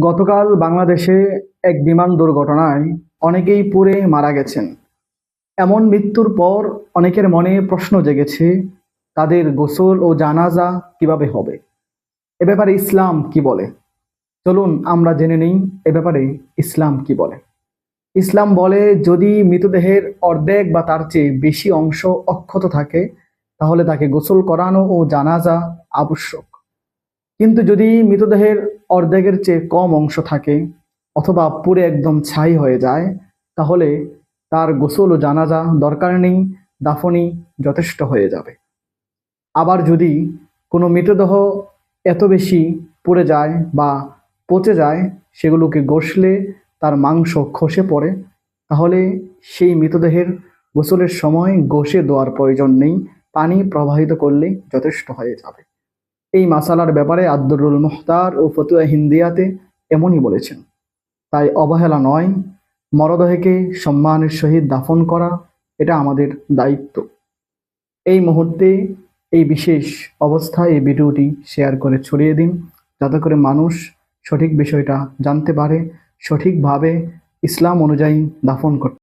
গতকাল বাংলাদেশে এক বিমান দুর্ঘটনায় অনেকেই পুড়ে মারা গেছেন। এমন মৃত্যুর পর অনেকের মনে প্রশ্ন জেগেছে, তাদের গোসল ও জানাজা কীভাবে হবে? এ ব্যাপারে ইসলাম কি বলে? চলুন আমরা জেনে নিই এ ব্যাপারে ইসলাম কি বলে। ইসলাম বলে, যদি মৃতদেহের অর্ধেক বা তার চেয়ে বেশি অংশ অক্ষত থাকে, তাহলে তাকে গোসল করানো ও জানাজা আবশ্যক। কিন্তু যদি মৃতদেহের অর্ধেকের চেয়ে কম অংশ থাকে অথবা পুরে একদম ছাই হয়ে যায়, তাহলে তার গোসল ও জানাজা দরকার নেই দাফনি যথেষ্ট হয়ে যাবে। আবার যদি কোনো মৃতদেহ এত বেশি পুড়ে যায় বা পচে যায়, সেগুলোকে গোসলে তার মাংস খসে পড়ে, তাহলে সেই মৃতদেহের গোসলের সময় গোসে দেওয়ার প্রয়োজন নেই, পানি প্রবাহিত করলেই যথেষ্ট হয়ে যাবে। এই মাসালার ব্যাপারে আব্দুরুল মুখতার ও ফতুয়া হিন্দিয়াতে এমনই বলেছেন। তাই অবহেলা নয়, মরদেহকে সম্মানের সহিত দাফন করা, এটা আমাদের দায়িত্ব। এই মুহূর্তে এই বিশেষ অবস্থায় এই ভিডিওটি শেয়ার করে ছড়িয়ে দিন, যাতে করে মানুষ সঠিক বিষয়টা জানতে পারে, সঠিকভাবে ইসলাম অনুযায়ী দাফন করতে